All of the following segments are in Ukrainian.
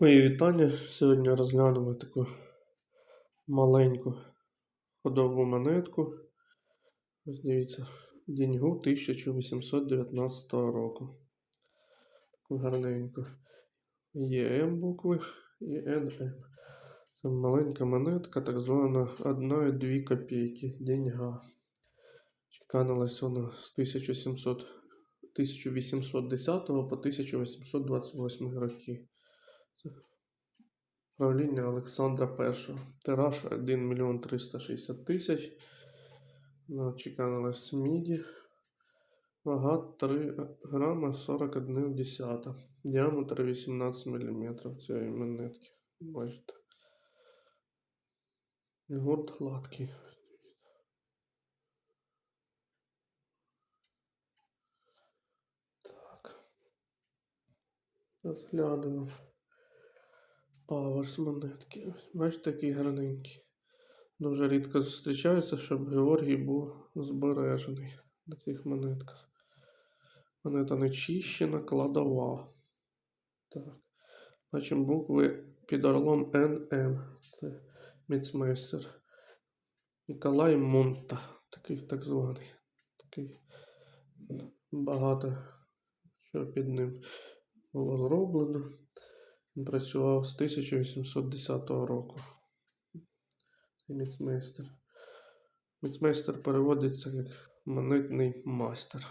Мої вітання. Сьогодні розглянемо таку маленьку ходову монетку. Ось дивіться, деньгу 1819 року. Таку гарненьку. Є М букви і НМ. Це маленька монетка, так звана 1-2 копійки. Деньга. Чеканилась вона з 1700, 1810 по 1828 роки. Правління Олександра І. Тираж 1 мільйон 360 тисяч. Чеканилась міді. Вага 3 грама 41 десята. Діаметр 18 мм цієї монетки. Бачите. Гурт гладкий. Так. Розглянемо. Паверс монетки. Бачите, такий гарненький. Дуже рідко зустрічається, щоб Георгій був збережений на цих монетках. Монета не чищена, кладова. Так. Бачимо букви під орлом НМ. Це міцмейстер. Ніколай Монта. Такий так званий. Такий багато що під ним було зроблено. Працював з 1810 року. Це міцмейстер. Переводиться як монетний майстер.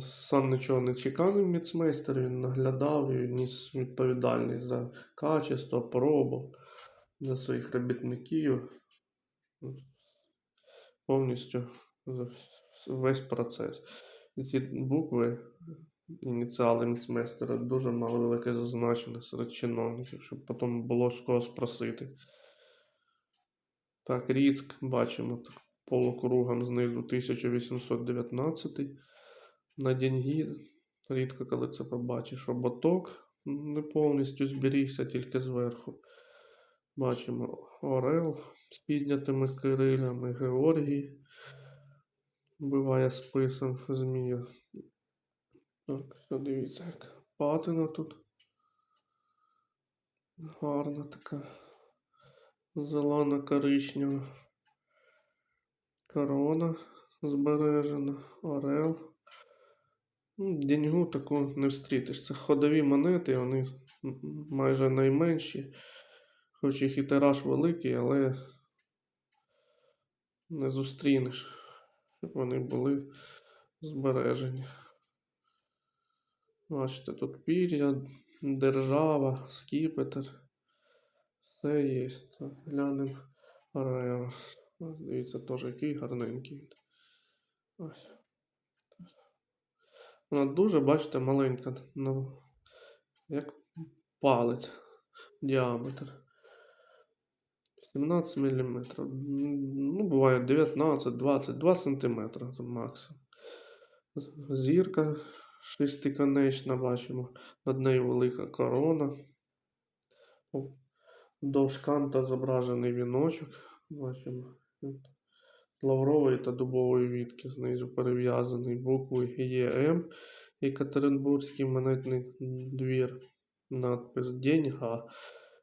Сам нічого не чекав міцмейстер, він наглядав і ніс відповідальність за качество, пробу, за своїх робітників. Повністю за весь процес. І ці букви ініціали міцмейстера дуже мали велике зазначення серед чиновників, щоб потім було з кого спросити. Так, Ріцк бачимо так, полукругом знизу 1819. На деньги рідко коли це побачиш. Оботок не повністю зберігся тільки зверху. Бачимо Орел з піднятими кирилями, Георгій. Буває списом змія. Так, все, дивіться, як патина тут. Гарна така. Зелена коричнева. Корона збережена. Орел. Ну, Деньгу таку не встрітиш. Це ходові монети, вони майже найменші. Хоч їх і тираж великий, але не зустрінеш, щоб вони були збережені. Бачите, тут пір'я, держава, скіпетр. Все є. Глянемо реверс. Дивіться, теж який гарненький. Ось. Вона дуже, бачите, маленька. Ну, як палець діаметр. 17 мм. Ну, буває 19, 20, 2 см максимум. Зірка шестиконечна, бачимо. Над нею велика корона. Довж канта зображений віночок. Бачимо. З лаврової та дубової вітки знизу перев'язаний буквою ЄМ. Екатеринбурзький монетний двір. Надпис Деньга.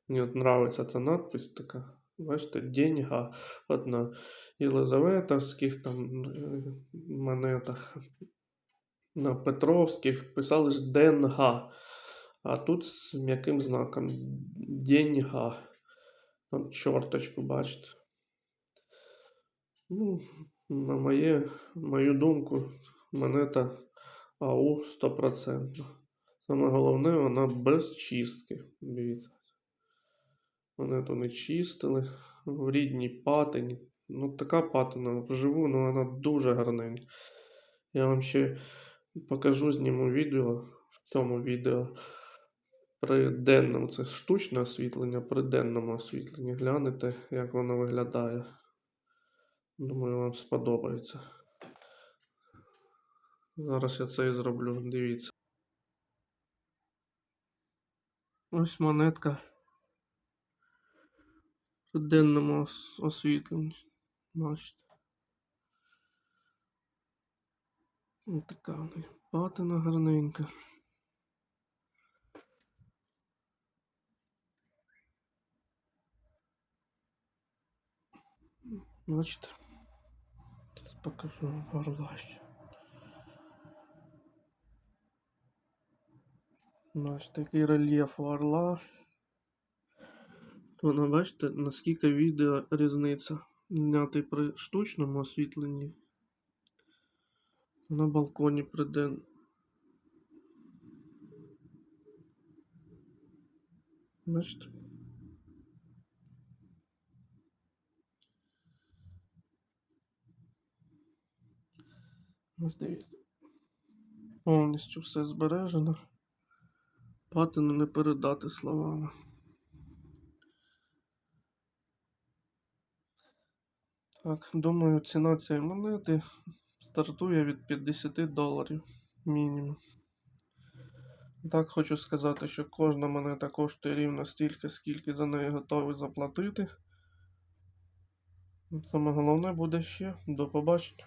Мені от нравиться ця надпись така. Бачите, деньга одна. Єлизаветовських там е, монетах. На Петровських писали ж Денга. А тут з м'яким знаком Деньга. Там чорточку, бачите. Ну, на моє, мою думку, монета АУ 100%. Саме головне, вона без чистки. Дивіться. Монету не чистили. В рідній патині. Ну, така патина вживу, ну вона дуже гарненька. Я вам ще покажу, зніму відео в цьому відео. При денному це штучне освітлення, при денному освітленні глянете, як воно виглядає. Думаю, вам сподобається. Зараз я це і зроблю, дивіться. Ось монетка. При денному освітленні. Бачите. Ось така патина гарненька. Бачите, зараз покажу горлаще. Бачите, ну, такий рельєф орла. Воно бачите, наскільки відео різниця. Знятий при штучному освітленні на балконі при ден. Бачите? Ось дивіться. Повністю все збережено. Патину не передати словами. Так, думаю, ціна цієї монети стартує від 50 доларів мінімум. Так, хочу сказати, що кожна монета коштує рівно стільки, скільки за неї готові заплатити. Саме головне буде ще. До побачення.